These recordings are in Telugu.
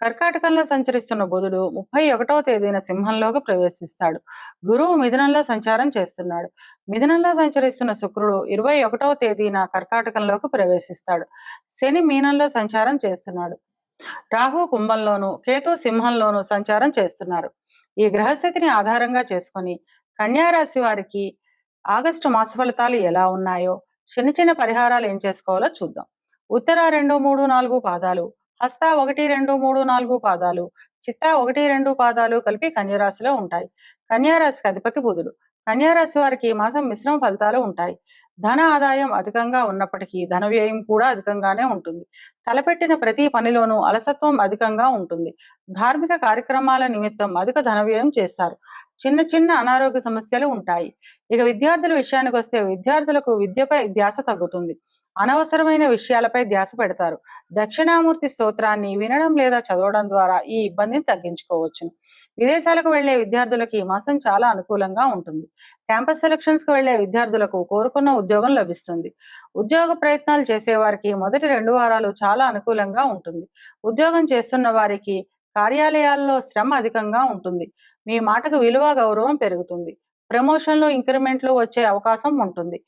కర్కాటకంలో సంచరిస్తున్న బుధుడు ముప్పై ఒకటవ తేదీన సింహంలోకి ప్రవేశిస్తాడు. గురువు మిథునంలో సంచారం చేస్తున్నాడు. మిథునంలో సంచరిస్తున్న శుక్రుడు ఇరవై ఒకటవ తేదీన కర్కాటకంలోకి ప్రవేశిస్తాడు. శని మీనంలో సంచారం చేస్తున్నాడు. రాహు కుంభంలోను కేతు సింహంలోను సంచారం చేస్తున్నారు. ఈ గ్రహస్థితిని ఆధారంగా చేసుకొని కన్యారాశి వారికి ఆగస్టు మాస ఫలితాలు ఎలా ఉన్నాయో చిన్న చిన్న పరిహారాలు ఏం చేసుకోవాలో చూద్దాం. ఉత్తర రెండు మూడు నాలుగు పాదాలు హస్త ఒకటి రెండు మూడు నాలుగు పాదాలు. చిత్త ఒకటి రెండు పాదాలు కలిపి కన్యరాశిలో ఉంటాయి. కన్యారాశికి అధిపతి బుధుడు. కన్యారాశి వారికి ఈ మాసం మిశ్రమ ఫలితాలు ఉంటాయి. ధన ఆదాయం అధికంగా ఉన్నప్పటికీ ధన వ్యయం కూడా అధికంగానే ఉంటుంది. తలపెట్టిన ప్రతి పనిలోనూ అలసత్వం అధికంగా ఉంటుంది. ధార్మిక కార్యక్రమాల నిమిత్తం అధిక ధన వ్యయం చేస్తారు. చిన్న చిన్న అనారోగ్య సమస్యలు ఉంటాయి. ఇక విద్యార్థుల విషయానికి వస్తే విద్యార్థులకు విద్యపై ధ్యాస తగ్గుతుంది. అనవసరమైన విషయాలపై ధ్యాస పెడతారు. దక్షిణామూర్తి స్తోత్రాన్ని వినడం లేదా చదవడం ద్వారా ఈ ఇబ్బందిని తగ్గించుకోవచ్చును. విదేశాలకు వెళ్ళే విద్యార్థులకు ఈ మాసం చాలా అనుకూలంగా ఉంటుంది. క్యాంపస్ సెలక్షన్స్కు వెళ్ళే విద్యార్థులకు కోరుకున్న ఉద్యోగం లభిస్తుంది. ఉద్యోగ ప్రయత్నాలు చేసేవారికి మొదటి రెండు వారాలు చాలా అనుకూలంగా ఉంటుంది. ఉద్యోగం చేస్తున్న వారికి కార్యాలయాల్లో శ్రమ అధికంగా ఉంటుంది. మీ మాటకు విలువ గౌరవం పెరుగుతుంది. ప్రమోషన్లు ఇంక్రిమెంట్లు వచ్చే అవకాశం ఉంటుంది.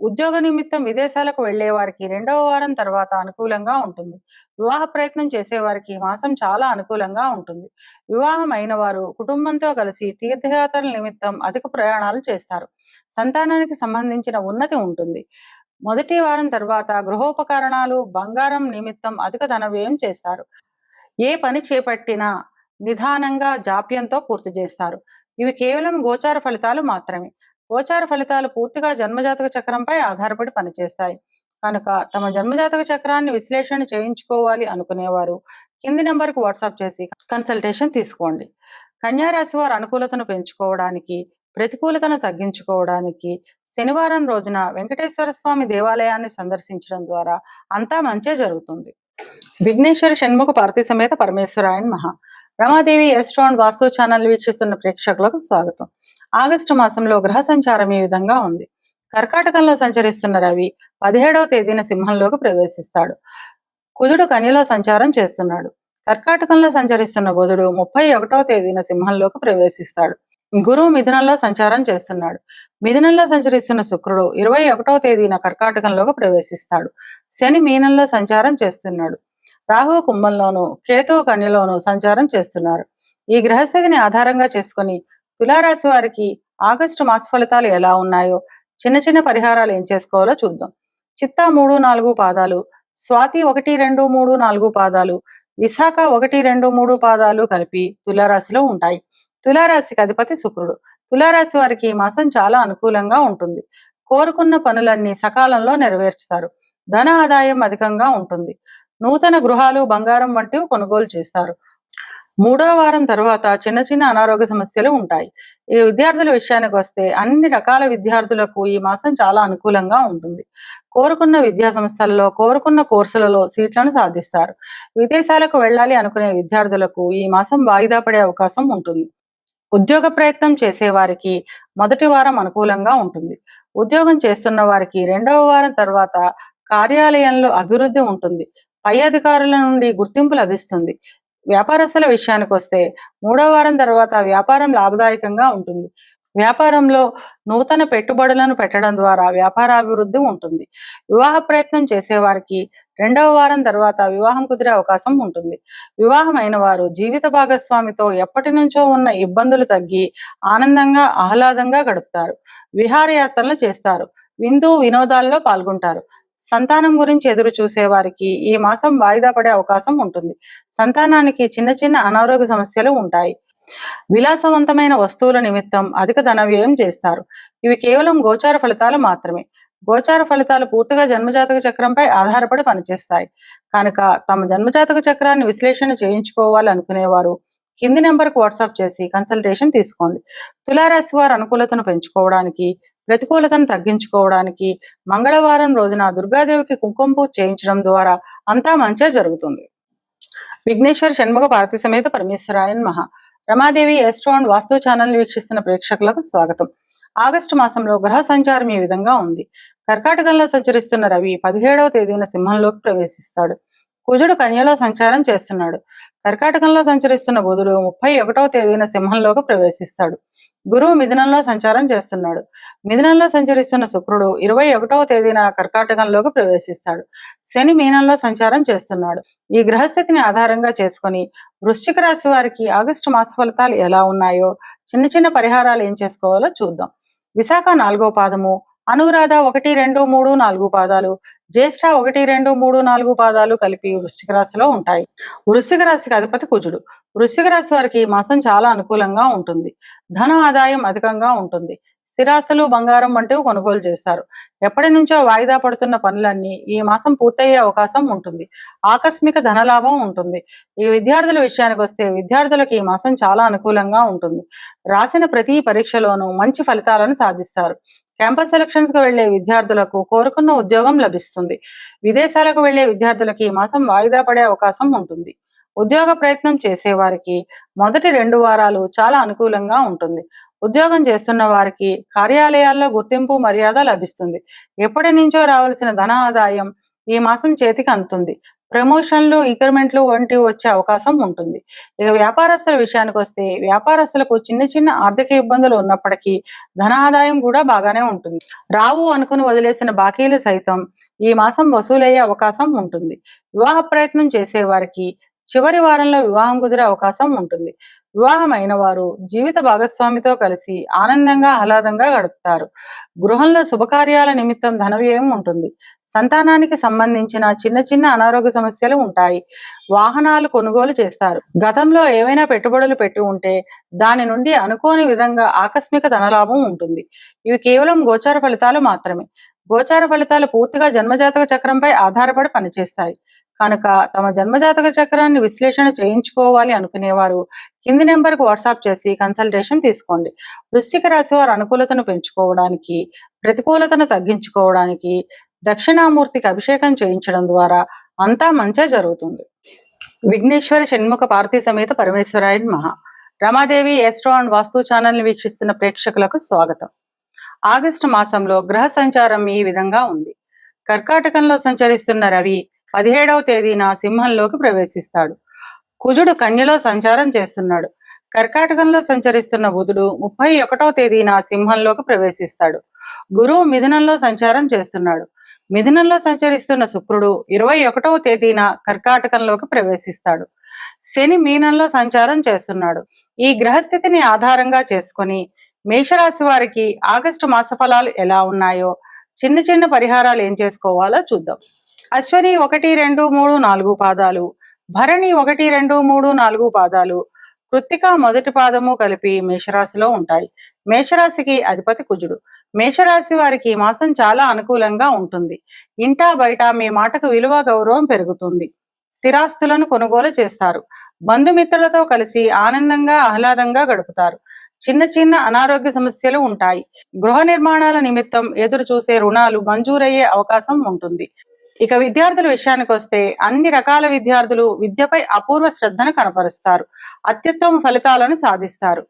ఉద్యోగ నిమిత్తం విదేశాలకు వెళ్ళే వారికి రెండవ వారం తర్వాత అనుకూలంగా ఉంటుంది. వివాహ ప్రయత్నం చేసేవారికి ఈ మాసం చాలా అనుకూలంగా ఉంటుంది. వివాహం అయిన వారు కుటుంబంతో కలిసి తీర్థయాత్రల నిమిత్తం అధిక ప్రయాణాలు చేస్తారు. సంతానానికి సంబంధించిన ఉన్నతి ఉంటుంది. మొదటి వారం తర్వాత గృహోపకరణాలు బంగారం నిమిత్తం అధిక ధన వ్యయం చేస్తారు. ఏ పని చేపట్టినా నిదానంగా జాప్యంతో పూర్తి చేస్తారు. ఇవి కేవలం గోచార ఫలితాలు మాత్రమే. గోచార ఫలితాలు పూర్తిగా జన్మజాతక చక్రంపై ఆధారపడి పనిచేస్తాయి. కనుక తమ జన్మజాతక చక్రాన్ని విశ్లేషణ చేయించుకోవాలి అనుకునేవారు. కింది నంబర్కు వాట్సాప్ చేసి కన్సల్టేషన్ తీసుకోండి. కన్యారాశి వారు అనుకూలతను పెంచుకోవడానికి ప్రతికూలతను తగ్గించుకోవడానికి శనివారం రోజున వెంకటేశ్వర స్వామి దేవాలయాన్ని సందర్శించడం ద్వారా అంతా మంచే జరుగుతుంది. విఘ్నేశ్వర షణ్ముఖ పార్తి సమేత పరమేశ్వరాయన్ మహా. రమాదేవి ఎస్ట్రాన్ వాస్తు ఛానల్ వీక్షిస్తున్న ప్రేక్షకులకు స్వాగతం. ఆగస్టు మాసంలో గ్రహ సంచారం ఈ విధంగా ఉంది. కర్కాటకంలో సంచరిస్తున్న రవి పదిహేడవ తేదీన సింహంలోకి ప్రవేశిస్తాడు. కుజుడు కన్యలో సంచారం చేస్తున్నాడు. కర్కాటకంలో సంచరిస్తున్న బుధుడు ముప్పై ఒకటవ తేదీన సింహంలోకి ప్రవేశిస్తాడు. గురువు మిథునంలో సంచారం చేస్తున్నాడు. మిథునంలో సంచరిస్తున్న శుక్రుడు ఇరవై ఒకటవ తేదీన కర్కాటకంలోకి ప్రవేశిస్తాడు. శని మీనంలో సంచారం చేస్తున్నాడు. రాహు కుంభంలోను కేతువు కన్యలోను సంచారం చేస్తున్నారు. ఈ గ్రహస్థితిని ఆధారంగా చేసుకుని తులారాశి వారికి ఆగస్టు మాస ఫలితాలు ఎలా ఉన్నాయో చిన్న చిన్న పరిహారాలు ఏం చేసుకోవాలో చూద్దాం. చిత్తా మూడు నాలుగు పాదాలు స్వాతి ఒకటి రెండు మూడు నాలుగు పాదాలు విశాఖ ఒకటి రెండు మూడు పాదాలు కలిపి తులారాశిలో ఉంటాయి. తులారాశికి అధిపతి శుక్రుడు. తులారాశి వారికి ఈ మాసం చాలా అనుకూలంగా ఉంటుంది. కోరుకున్న పనులన్నీ సకాలంలో నెరవేర్చుతారు. ధన ఆదాయం అధికంగా ఉంటుంది. నూతన గృహాలు బంగారం వంటివి కొనుగోలు చేస్తారు. మూడో వారం తర్వాత చిన్న చిన్న అనారోగ్య సమస్యలు ఉంటాయి. ఈ విద్యార్థుల విషయానికి వస్తే అన్ని రకాల విద్యార్థులకు ఈ మాసం చాలా అనుకూలంగా ఉంటుంది. కోరుకున్న విద్యా సంస్థల్లో కోరుకున్న కోర్సులలో సీట్లను సాధిస్తారు. విదేశాలకు వెళ్ళాలి అనుకునే విద్యార్థులకు ఈ మాసం వాయిదా పడే అవకాశం ఉంటుంది. ఉద్యోగ ప్రయత్నం చేసే వారికి మొదటి వారం అనుకూలంగా ఉంటుంది. ఉద్యోగం చేస్తున్న వారికి రెండవ వారం తర్వాత కార్యాలయంలో అభివృద్ధి ఉంటుంది. పై అధికారుల నుండి గుర్తింపు లభిస్తుంది. వ్యాపారస్తుల విషయానికి వస్తే మూడో వారం తర్వాత వ్యాపారం లాభదాయకంగా ఉంటుంది. వ్యాపారంలో నూతన పెట్టుబడులను పెట్టడం ద్వారా వ్యాపారాభివృద్ధి ఉంటుంది. వివాహ ప్రయత్నం చేసేవారికి రెండవ వారం తర్వాత వివాహం కుదిరే అవకాశం ఉంటుంది. వివాహం అయిన వారు జీవిత భాగస్వామితో ఎప్పటి నుంచో ఉన్న ఇబ్బందులు తగ్గి ఆనందంగా ఆహ్లాదంగా గడుపుతారు. విహారయాత్రలు చేస్తారు. విందు వినోదాల్లో పాల్గొంటారు. సంతానం గురించి ఎదురు చూసే వారికి ఈ మాసం వాయిదా పడే అవకాశం ఉంటుంది. సంతానానికి చిన్న చిన్న అనారోగ్య సమస్యలు ఉంటాయి. విలాసవంతమైన వస్తువుల నిమిత్తం అధిక ధన వ్యయం చేస్తారు. ఇవి కేవలం గోచార ఫలితాలు మాత్రమే. గోచార ఫలితాలు పూర్తిగా జన్మజాతక చక్రంపై ఆధారపడి పనిచేస్తాయి. కనుక తమ జన్మజాతక చక్రాన్ని విశ్లేషణ చేయించుకోవాలి అనుకునేవారు కింది నెంబర్కు వాట్సాప్ చేసి కన్సల్టేషన్ తీసుకోండి. తులారాశి వారు అనుకూలతను పెంచుకోవడానికి ప్రతికూలతను తగ్గించుకోవడానికి మంగళవారం రోజున దుర్గాదేవికి కుంకుమ పూజ చేయించడం ద్వారా అంతా మంచిగా జరుగుతుంది. విఘ్నేశ్వర షణ్ముఖ పార్థి సమేత పరమేశ్వరాయన్ మహా. రమాదేవి ఎస్ట్రో అండ్ వాస్తు ఛానల్ని వీక్షిస్తున్న ప్రేక్షకులకు స్వాగతం. ఆగస్టు మాసంలో గ్రహ సంచారం ఈ విధంగా ఉంది. కర్కాటకంలో సంచరిస్తున్న రవి పదిహేడవ తేదీన సింహంలోకి ప్రవేశిస్తాడు. కుజుడు కన్యలో సంచారం చేస్తున్నాడు. కర్కాటకంలో సంచరిస్తున్న బుధుడు ముప్పై ఒకటవ తేదీన సింహంలోకి ప్రవేశిస్తాడు. గురువు మిథునంలో సంచారం చేస్తున్నాడు. మిథునంలో సంచరిస్తున్న శుక్రుడు ఇరవై ఒకటవ తేదీన కర్కాటకంలోకి ప్రవేశిస్తాడు. శని మీనంలో సంచారం చేస్తున్నాడు. ఈ గ్రహస్థితిని ఆధారంగా చేసుకొని వృశ్చిక రాశి వారికి ఆగస్టు మాస ఫలితాలు ఎలా ఉన్నాయో చిన్న చిన్న పరిహారాలు ఏం చేసుకోవాలో చూద్దాం. విశాఖ నాలుగో పాదము అనురాధ ఒకటి రెండు మూడు నాలుగు పాదాలు. జ్యేష్ఠ ఒకటి రెండు మూడు నాలుగు పాదాలు కలిపి వృశ్చిక రాశిలో ఉంటాయి. వృశ్చిక రాశికి అధిపతి కుజుడు. వృశ్చిక రాశి వారికి ఈ మాసం చాలా అనుకూలంగా ఉంటుంది. ధన ఆదాయం అధికంగా ఉంటుంది. స్థిరాస్తులు బంగారం వంటివి కొనుగోలు చేస్తారు. ఎప్పటి నుంచో వాయిదా పడుతున్న పనులన్నీ ఈ మాసం పూర్తయ్యే అవకాశం ఉంటుంది. ఆకస్మిక ధనలాభం ఉంటుంది. ఈ విద్యార్థుల విషయానికి వస్తే విద్యార్థులకు ఈ మాసం చాలా అనుకూలంగా ఉంటుంది. రాసిన ప్రతి పరీక్షలోనూ మంచి ఫలితాలను సాధిస్తారు. క్యాంపస్ సెలక్షన్స్కు వెళ్ళే విద్యార్థులకు కోరుకున్న ఉద్యోగం లభిస్తుంది. విదేశాలకు వెళ్ళే విద్యార్థులకి ఈ మాసం వాయిదా పడే అవకాశం ఉంటుంది. ఉద్యోగ ప్రయత్నం చేసేవారికి మొదటి రెండు వారాలు చాలా అనుకూలంగా ఉంటుంది. ఉద్యోగం చేస్తున్న వారికి కార్యాలయాల్లో గుర్తింపు మర్యాద లభిస్తుంది. ఎప్పటి నుంచో రావాల్సిన ధన ఆదాయం ఈ మాసం చేతికి అందుతుంది. ప్రమోషన్లు ఇంక్రిమెంట్లు వంటివి వచ్చే అవకాశం ఉంటుంది. ఇక వ్యాపారస్తుల విషయానికి వస్తే వ్యాపారస్తులకు చిన్న చిన్న ఆర్థిక ఇబ్బందులు ఉన్నప్పటికీ ధన ఆదాయం కూడా బాగానే ఉంటుంది. రావు అనుకుని వదిలేసిన బాకీలు సైతం ఈ మాసం వసూలయ్యే అవకాశం ఉంటుంది. వివాహ ప్రయత్నం చేసే వారికి చివరి వారంలో వివాహం కుదిరే అవకాశం ఉంటుంది. వివాహం అయిన వారు జీవిత భాగస్వామితో కలిసి ఆనందంగా ఆహ్లాదంగా గడుపుతారు. గృహంలో శుభకార్యాల నిమిత్తం ధన వ్యయం ఉంటుంది. సంతానానికి సంబంధించిన చిన్న చిన్న అనారోగ్య సమస్యలు ఉంటాయి. వాహనాలు కొనుగోలు చేస్తారు. గతంలో ఏవైనా పెట్టుబడులు పెట్టి ఉంటే దాని నుండి అనుకోని విధంగా ఆకస్మిక ధనలాభం ఉంటుంది. ఇవి కేవలం గోచార ఫలితాలు మాత్రమే. గోచార ఫలితాలు పూర్తిగా జన్మజాతక చక్రంపై ఆధారపడి పనిచేస్తాయి. కనుక తమ జన్మజాతక చక్రాన్ని విశ్లేషణ చేయించుకోవాలి అనుకునేవారు కింది నెంబర్కు వాట్సాప్ చేసి కన్సల్టేషన్ తీసుకోండి. వృశ్చిక రాశి వారు అనుకూలతను పెంచుకోవడానికి ప్రతికూలతను తగ్గించుకోవడానికి దక్షిణామూర్తికి అభిషేకం చేయించడం ద్వారా అంతా మంచే జరుగుతుంది. విఘ్నేశ్వర షణ్ముఖ పార్వతీ సమేత పరమేశ్వరాయన్ మహా రమాదేవి ఎస్ట్రో అండ్ వాస్తు ఛానల్ని వీక్షిస్తున్న ప్రేక్షకులకు స్వాగతం. ఆగస్టు మాసంలో గ్రహ సంచారం ఈ విధంగా ఉంది. కర్కాటకంలో సంచరిస్తున్న రవి పదిహేడవ తేదీన సింహంలోకి ప్రవేశిస్తాడు. కుజుడు కన్యలో సంచారం చేస్తున్నాడు. కర్కాటకంలో సంచరిస్తున్న బుధుడు ముప్పై ఒకటవ తేదీన సింహంలోకి ప్రవేశిస్తాడు. గురువు మిథునంలో సంచారం చేస్తున్నాడు. మిథునంలో సంచరిస్తున్న శుక్రుడు ఇరవై ఒకటవ తేదీన కర్కాటకంలోకి ప్రవేశిస్తాడు. శని మీనంలో సంచారం చేస్తున్నాడు. ఈ గ్రహస్థితిని ఆధారంగా చేసుకొని మేషరాశి వారికి ఆగస్టు మాస ఫలాలు ఎలా ఉన్నాయో చిన్న చిన్న పరిహారాలు ఏం చేసుకోవాలో చూద్దాం. అశ్వని ఒకటి రెండు మూడు నాలుగు పాదాలు. భరణి ఒకటి రెండు మూడు నాలుగు పాదాలు. కృత్తిక మొదటి పాదము కలిపి మేషరాశిలో ఉంటాయి. మేషరాశికి అధిపతి కుజుడు. మేషరాశి వారికి ఈ మాసం చాలా అనుకూలంగా ఉంటుంది. ఇంటా బయట మీ మాటకు విలువ గౌరవం పెరుగుతుంది. స్థిరాస్తులను కొనుగోలు చేస్తారు. బంధుమిత్రులతో కలిసి ఆనందంగా ఆహ్లాదంగా గడుపుతారు. చిన్న చిన్న అనారోగ్య సమస్యలు ఉంటాయి. గృహ నిర్మాణాల నిమిత్తం ఎదురు చూసే రుణాలు మంజూరయ్యే అవకాశం ఉంటుంది. ఇక విద్యార్థుల విషయానికి వస్తే అన్ని రకాల విద్యార్థులు విద్యపై అపూర్వ శ్రద్ధను కనపరుస్తారు. అత్యుత్తమ ఫలితాలను సాధిస్తారు.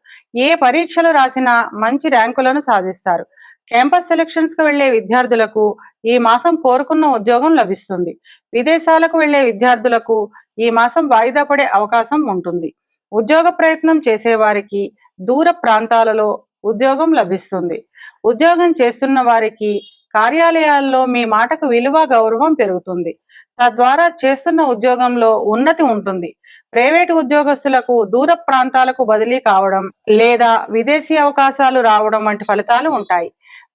ఏ పరీక్షలు రాసినా మంచి ర్యాంకులను సాధిస్తారు. క్యాంపస్ సెలక్షన్స్కు వెళ్ళే విద్యార్థులకు ఈ మాసం కోరుకున్న ఉద్యోగం లభిస్తుంది. విదేశాలకు వెళ్ళే విద్యార్థులకు ఈ మాసం వాయిదా పడే అవకాశం ఉంటుంది. ఉద్యోగ ప్రయత్నం చేసేవారికి దూర ప్రాంతాలలో ఉద్యోగం లభిస్తుంది. ఉద్యోగం చేస్తున్న వారికి కార్యాలయాల్లో మీ మాటకు విలువ గౌరవం పెరుగుతుంది. తద్వారా చేస్తున్న ఉద్యోగంలో ఉన్నతి ఉంటుంది. ప్రైవేటు ఉద్యోగస్తులకు దూర ప్రాంతాలకు బదిలీ కావడం లేదా విదేశీ అవకాశాలు రావడం వంటి ఫలితాలు ఉంటాయి.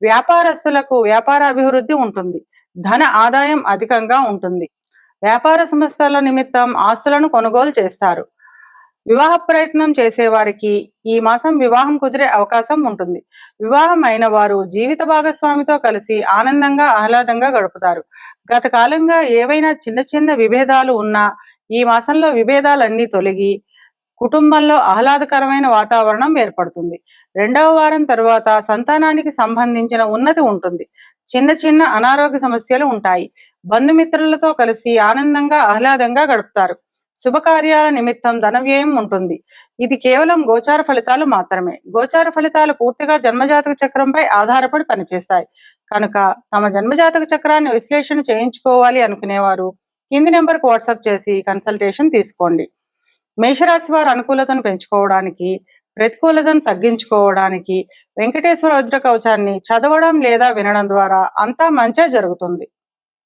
వ్యాపారస్తులకు వ్యాపార అభివృద్ధి ఉంటుంది. ధన ఆదాయం అధికంగా ఉంటుంది. వ్యాపార సంస్థల నిమిత్తం ఆస్తులను కొనుగోలు చేస్తారు. వివాహ ప్రయత్నం చేసేవారికి ఈ మాసం వివాహం కుదిరే అవకాశం ఉంటుంది. వివాహం అయిన వారు జీవిత భాగస్వామితో కలిసి ఆనందంగా ఆహ్లాదంగా గడుపుతారు. గత కాలంగా ఏవైనా చిన్న చిన్న విభేదాలు ఉన్నా ఈ మాసంలో విభేదాలన్నీ తొలగి కుటుంబంలో ఆహ్లాదకరమైన వాతావరణం ఏర్పడుతుంది. రెండవ వారం తర్వాత సంతానానికి సంబంధించిన ఉన్నతి ఉంటుంది. చిన్న చిన్న అనారోగ్య సమస్యలు ఉంటాయి. బంధుమిత్రులతో కలిసి ఆనందంగా ఆహ్లాదంగా గడుపుతారు. శుభకార్యాల నిమిత్తం ధన వ్యయం ఉంటుంది. ఇది కేవలం గోచార ఫలితాలు మాత్రమే. గోచార ఫలితాలు పూర్తిగా జన్మజాతక చక్రంపై ఆధారపడి పనిచేస్తాయి. కనుక తమ జన్మజాతక చక్రాన్ని విశ్లేషణ చేయించుకోవాలి అనుకునేవారు కింది నెంబర్కు వాట్సాప్ చేసి కన్సల్టేషన్ తీసుకోండి. మేషరాశి వారు అనుకూలతను పెంచుకోవడానికి ప్రతికూలతను తగ్గించుకోవడానికి వెంకటేశ్వర వజ్ర కవచాన్ని చదవడం లేదా వినడం ద్వారా అంతా మంచే జరుగుతుంది.